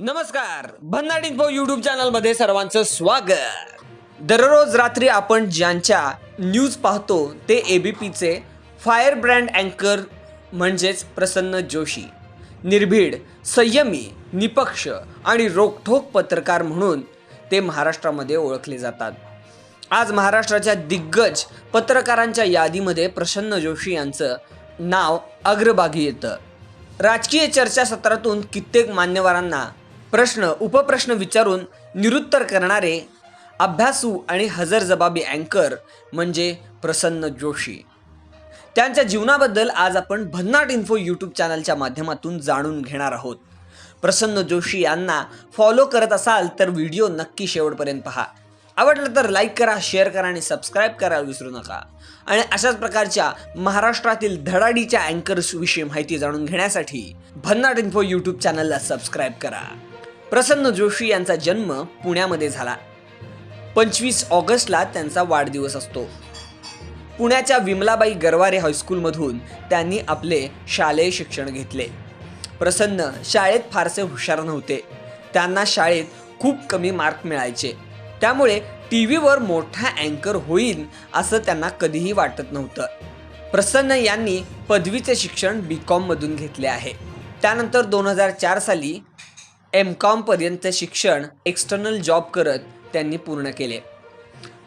नमस्कार भन्नाट info YouTube चॅनलमध्ये सर्वांचं स्वागत. दररोज रात्री आपण ज्यांच्या न्यूज पाहतो ते एबीपीचे फायर ब्रँड अँकर म्हणजेच प्रसन्न जोशी निर्भीड संयमी निपक्ष आणि रोखठोक पत्रकार म्हणून ते महाराष्ट्रामध्ये ओळखले जातात. आज महाराष्ट्राच्या दिग्गज पत्रकारांच्या यादीमध्ये प्रसन्न जोशी यांचं नाव अग्रभागी येतं. राजकीय चर्चासत्रातून कित्येक मान्यवरांना प्रश्न उपप्रश्न विचारून निरुत्तर करणारे अभ्यासू आणि हजरजबाबी अँकर म्हणजे प्रसन्न जोशी. त्यांच्या जीवनाबद्दल आज आपण भन्नाट इन्फो यूट्यूब चॅनलच्या माध्यमातून जाणून घेणार आहोत. प्रसन्न जोशी यांना फॉलो करत असाल तर व्हिडिओ नक्की शेवटपर्यंत पहा. आवडलं तर लाईक करा शेअर करा आणि सबस्क्राईब करायला विसरू नका. आणि अशाच प्रकारच्या महाराष्ट्रातील धडाडीच्या अँकर्सविषयी माहिती जाणून घेण्यासाठी भन्नाट इन्फो यूट्यूब चॅनलला सबस्क्राईब करा. प्रसन्न जोशी यांचा जन्म पुण्यामध्ये झाला. पंचवीस ऑगस्टला त्यांचा वाढदिवस असतो. पुण्याच्या विमलाबाई गरवारे हायस्कूलमधून त्यांनी आपले शालेय शिक्षण घेतले. प्रसन्न शाळेत फारसे हुशार नव्हते. त्यांना शाळेत खूप कमी मार्क मिळायचे. त्यामुळे टी व्हीवर मोठा अँकर होईल असं त्यांना कधीही वाटत नव्हतं. प्रसन्न यांनी पदवीचे शिक्षण बी कॉममधून घेतले आहे. त्यानंतर दोन हजार चार साली एम कॉमपर्यंत शिक्षण एक्सटर्नल जॉब करत त्यांनी पूर्ण केले.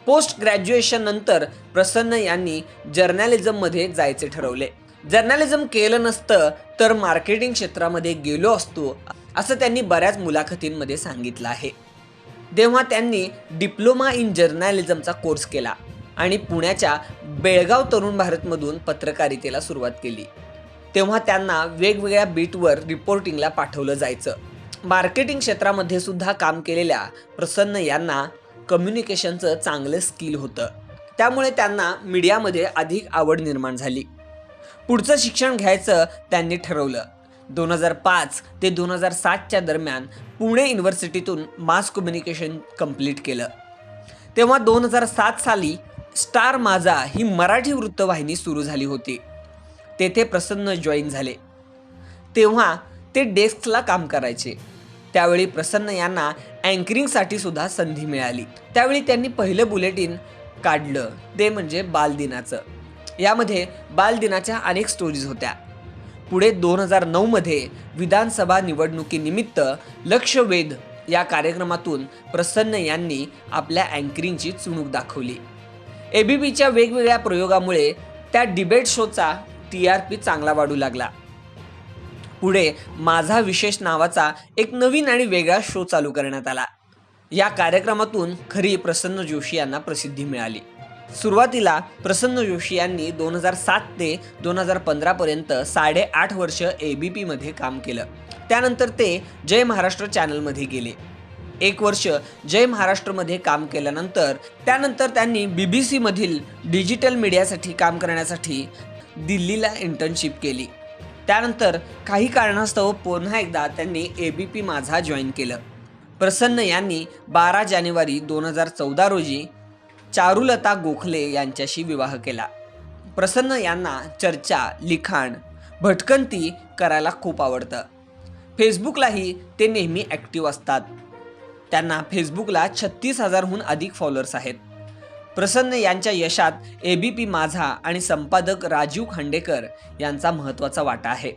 पोस्ट ग्रॅज्युएशन नंतर प्रसन्न यांनी जर्नालिझममध्ये जायचे ठरवले. जर्नालिझम केलं नसतं तर मार्केटिंग क्षेत्रामध्ये गेलो असतो असं त्यांनी बऱ्याच मुलाखतींमध्ये सांगितलं आहे. तेव्हा त्यांनी डिप्लोमा इन जर्नालिझमचा कोर्स केला आणि पुण्याच्या बेळगाव तरुण भारतमधून पत्रकारितेला सुरुवात केली. तेव्हा त्यांना वेगवेगळ्या बीटवर रिपोर्टिंगला पाठवलं जायचं. मार्केटिंग क्षेत्रामध्ये सुद्धा काम केलेल्या प्रसन्न यांना कम्युनिकेशनचं चांगलं स्किल होतं. त्यामुळे त्यांना मीडियामध्ये अधिक आवड निर्माण झाली. पुढचं शिक्षण घ्यायचं त्यांनी ठरवलं. दोन हजार पाच ते दोन हजार सातच्या दरम्यान पुणे युनिव्हर्सिटीतून मास कम्युनिकेशन कंप्लीट केलं. तेव्हा दोन हजार सात साली स्टार माझा ही मराठी वृत्तवाहिनी सुरू झाली होती. तेथे प्रसन्न जॉईन झाले. तेव्हा ते डेस्कला काम करायचे. त्यावेळी प्रसन्न यांना अँकरिंगसाठी सुद्धा संधी मिळाली. त्यावेळी त्यांनी पहिलं बुलेटिन काढलं. ते म्हणजे बालदिनाचं. यामध्ये बालदिनाच्या अनेक स्टोरीज होत्या. पुढे दोन हजार नऊमध्ये विधानसभा निवडणुकीनिमित्त लक्षवेध या कार्यक्रमातून प्रसन्न यांनी आपल्या अँकरिंगची चुणूक दाखवली. एबीपीच्या वेगवेगळ्या प्रयोगामुळे त्या डिबेट शोचा टी आर पी चांगला वाढू लागला. पुढे माझा विशेष नावाचा एक नवीन आणि वेगळा शो चालू करण्यात आला. या कार्यक्रमातून खरी प्रसन्न जोशी यांना प्रसिद्धी मिळाली. सुरुवातीला प्रसन्न जोशी यांनी दोन हजार सात ते दोन हजार पंधरापर्यंत साडेआठ वर्ष ए बी पीमध्ये काम केलं. त्यानंतर ते जय महाराष्ट्र चॅनलमध्ये गेले. एक वर्ष जय महाराष्ट्रमध्ये काम केल्यानंतर त्यानंतर त्यांनी बी बी सीमधील डिजिटल मीडियासाठी काम करण्यासाठी दिल्लीला इंटर्नशिप केली. त्यानंतर काही कारणास्तव पुन्हा एकदा त्यांनी ए बी पी माझा जॉईन केलं. प्रसन्न यांनी बारा जानेवारी दोन हजार चौदा रोजी चारुलता गोखले यांच्याशी विवाह केला. प्रसन्न यांना चर्चा लिखाण भटकंती करायला खूप आवडतं. फेसबुकलाही ते नेहमी ॲक्टिव्ह असतात. त्यांना फेसबुकला छत्तीस हजारहून अधिक फॉलोअर्स आहेत. प्रसन्न यांच्या यशात ए बी पी माझा आणि संपादक राजीव खांडेकर यांचा महत्त्वाचा वाटा आहे.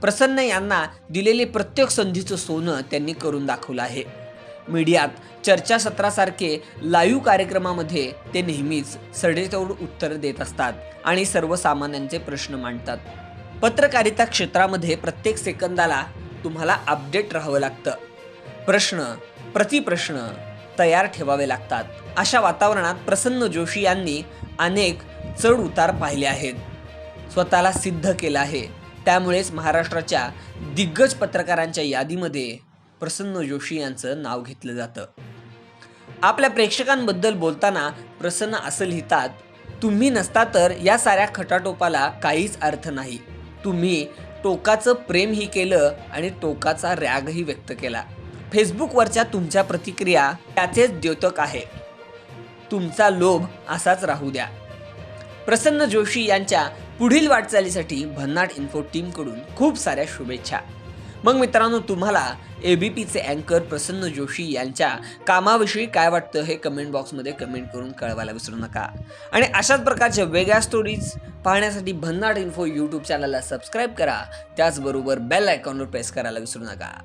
प्रसन्न यांना दिलेले प्रत्येक संधीचं सोनं त्यांनी करून दाखवलं आहे. मीडियात चर्चासत्रासारखे लाईव्ह कार्यक्रमामध्ये ते नेहमीच सडेतोड उत्तर देत असतात आणि सर्वसामान्यांचे प्रश्न मांडतात. पत्रकारिता क्षेत्रामध्ये प्रत्येक सेकंदाला तुम्हाला अपडेट राहावं लागतं. प्रश्न प्रतिप्रश्न तयार ठेवावे लागतात. अशा वातावरणात प्रसन्न जोशी यांनी अनेक चढ उतार पाहिले आहेत. स्वतःला सिद्ध केलं आहे. त्यामुळेच महाराष्ट्राच्या दिग्गज पत्रकारांच्या यादीमध्ये प्रसन्न जोशी यांचं नाव घेतलं जातं. आपल्या प्रेक्षकांबद्दल बोलताना प्रसन्न असं लिहितात तुम्ही नसता तर या साऱ्या खटाटोपाला काहीच अर्थ नाही. तुम्ही टोकाचं प्रेमही केलं आणि टोकाचा रॅगही व्यक्त केला. फेसबुकवरच्या तुमच्या प्रतिक्रिया त्याचेच द्योतक आहे. तुमचा लोभ असाच राहू द्या. प्रसन्न जोशी यांच्या पुढील वाटचालीसाठी भन्नाट इन्फो टीमकडून खूप साऱ्या शुभेच्छा. मग मित्रांनो तुम्हाला ए बी पीचे अँकर प्रसन्न जोशी यांच्या कामाविषयी काय वाटतं हे कमेंट बॉक्समध्ये कमेंट करून कळवायला विसरू नका. आणि अशाच प्रकारच्या वेगळ्या स्टोरीज पाहण्यासाठी भन्नाट इन्फो यूट्यूब चॅनलला सबस्क्राईब करा. त्याचबरोबर बेल आयकॉनवर प्रेस करायला विसरू नका.